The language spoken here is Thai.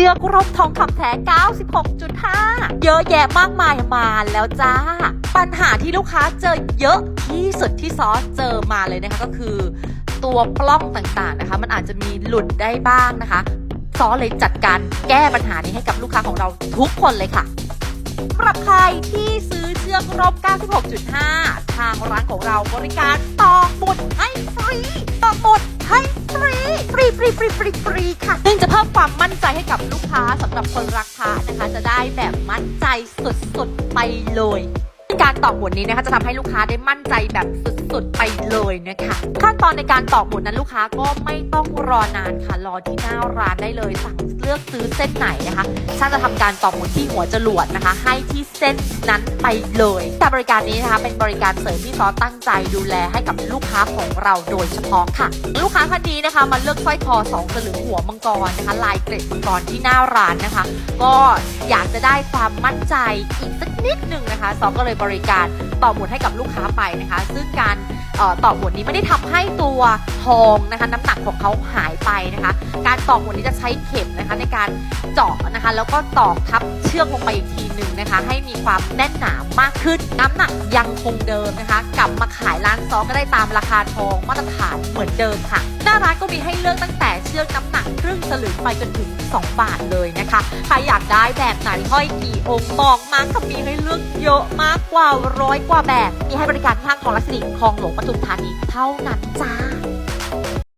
ชือกรมทองคำแท้ 96.5 เยอะแยะมากมายมาแล้วจ้า ปัญหาที่ลูกค้าเจอเยอะที่สุดที่ซอสเจอมาเลยนะคะก็คือ ตัวปล้องต่างๆนะคะ มันอาจจะมีหลุดได้บ้างนะคะซอสเลยจัดการแก้ปัญหานี้ให้กับลูกค้าของเราทุกคนเลยค่ะสำหรับใครที่ซื้อเชือกรบ96.5 ทางร้านของเราบริการต่อหมุดให้ฟรี ฟรีๆค่ะ ซึ่งจะเพิ่มความมั่นใจให้กับลูกค้าสำหรับคนรักพระนะคะ จะได้แบบมั่นใจสุดๆไปเลย การตอกหมุดนี้นะคะจะทำให้ลูกค้าได้มั่นใจแบบสุดๆไปเลยนะคะขั้นตอนในการตอกหมุดนั้นลูกค้าก็ไม่ต้องรอนานค่ะรอที่หน้าร้านได้เลยสั่งเลือกซื้อเส้นไหนนะคะช่างจะทำการตอกหมุดที่หัวจรวดนะคะ ให้ที่เส้นนั้นไปเลยแต่บริการนี้นะคะเป็นบริการเสริมที่ซอตั้งใจดูแลให้กับลูกค้าของเราโดยเฉพาะค่ะ ลูกค้าท่านนี้นะคะมาเลือกสร้อยคอสองสลึงหัวมังกรนะคะ ลายเกร็ดมังกรที่หน้าร้านนะคะ ก็อยากจะได้ความมั่นใจอีกสักนิดหนึ่งนะคะซอก็เลยบริการต่อหมุดให้กับลูกค้าไปนะคะ ซึ่งการออต่อหมุดนี้ไม่ได้ทำให้ตัวทองนะคะน้ำหนักของเขาหายไปนะคะ ต่อหมุดนี้จะใช้เข็มนะคะในการเจาะนะคะ แล้วก็ตอกทับเชือกลงไปอีกทีหนึ่งนะคะ ให้มีความแน่นหนามากขึ้น น้ำหนักยังคงเดิมนะคะ กลับมาขายร้านซองก็ได้ตามราคาทองมาตรฐานเหมือนเดิมค่ะ หน้าร้านก็มีให้เลือกตั้งแต่เชือกน้ำหนักครึ่งสลึงไปจนถึง 2 บาทเลยนะคะใครอยากได้แบบไหนห้อยกี่องค์บอกมาก็มีให้เลือกเยอะมากกว่าร้อยกว่าแบบ มีให้บริการที่ห้างทองลักษณีคลองหลวงปทุมธานีเท่านั้นจ้า